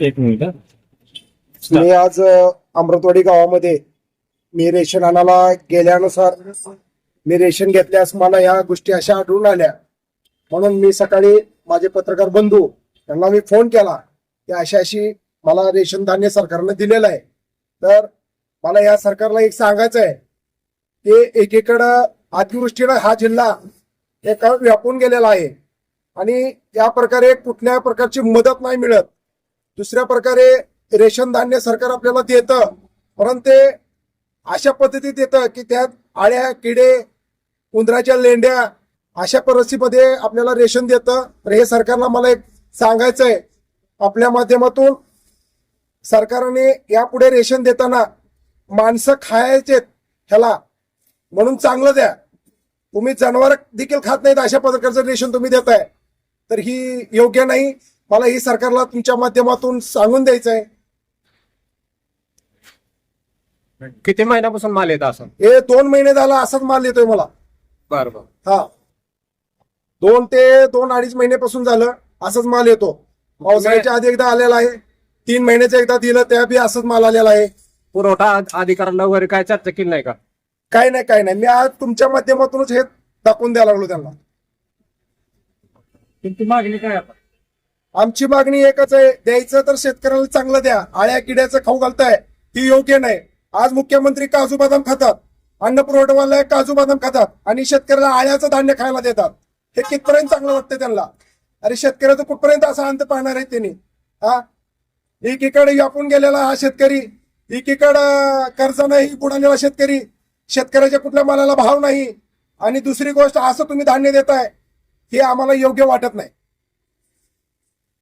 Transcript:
एक मिनिट मी आज अमृतवाडी गावामध्ये मी रेशन आणायला गेल्यानुसार मी रेशन घेतल्यास मला या गोष्टी अशा आढळून आल्या. म्हणून मी सकाळी माझे पत्रकार बंधू त्यांना मी फोन केला. की अशी अशी मला रेशन धान्य सरकारनं दिलेलं आहे. तर मला या सरकारला एक सांगायचं आहे. की एकीकडं अतिवृष्टीनं हा जिल्हा एका व्यापून गेलेला आहे. आणि या प्रकारे कुठल्या प्रकारची मदत नाही मिळत. दुसऱ्या प्रकारे रेशन धान्य सरकार आपल्याला देतं. परंतु ते अशा पद्धतीत देतं की त्यात आळ्या किडे उंदराच्या लेंड्या अशा परिस्थितीमध्ये आपल्याला रेशन देतं. तर हे सरकारला मला एक सांगायचं आहे आपल्या माध्यमातून सरकारने यापुढे रेशन देताना माणसं खायचे ह्याला. म्हणून चांगलं द्या. तुम्ही जनावर देखील खात नाहीत अशा प्रकारचं रेशन तुम्ही देताय. तर ही योग्य नाही. मला ही सरकारला तुमच्या माध्यमातून सांगून द्यायचं आहे किती महिन्यापासून माल येत असं हे दोन महिने झाला असाच माल येतोय मला. बरं बरं. हा. दोन ते दोन अडीच महिन्यापासून झालं असंच माल येतो. पावसाळ्याच्या आधी एकदा आलेला आहे. तीन महिन्याचं एकदा दिलं त्या बी असंच माल आलेला आहे. पुरवठा अधिकाऱ्यांना वगैरे काय चर्चा केली नाही का? काय नाही काय नाही. मी आज तुमच्या माध्यमातूनच हे दाखवून द्यायला लागलो त्यांना. तुमची मागणी काय आता? आमची मागणी एकच आहे द्यायचं तर शेतकऱ्याला चांगलं द्या आळ्या किड्याचं खाऊ घालताय ती योग्य नाही. आज मुख्यमंत्री काजू बदाम खातात अन्न पुरवठावाला काजू बदाम खातात आणि शेतकऱ्याला आळ्याचं धान्य खायला देतात. हे कितपर्यंत चांगलं वाटतं त्यांना? अरे शेतकऱ्याचं कुठपर्यंत असा अंत पाहणार आहे त्यांनी? हा? एकीकडे व्यापून गेलेला हा शेतकरी एकीकडं कर्जानंही बुडालेला शेतकरी शेतकऱ्याच्या कुठल्या मालाला भाव नाही. आणि दुसरी गोष्ट असं तुम्ही धान्य देताय हे आम्हाला योग्य वाटत नाही.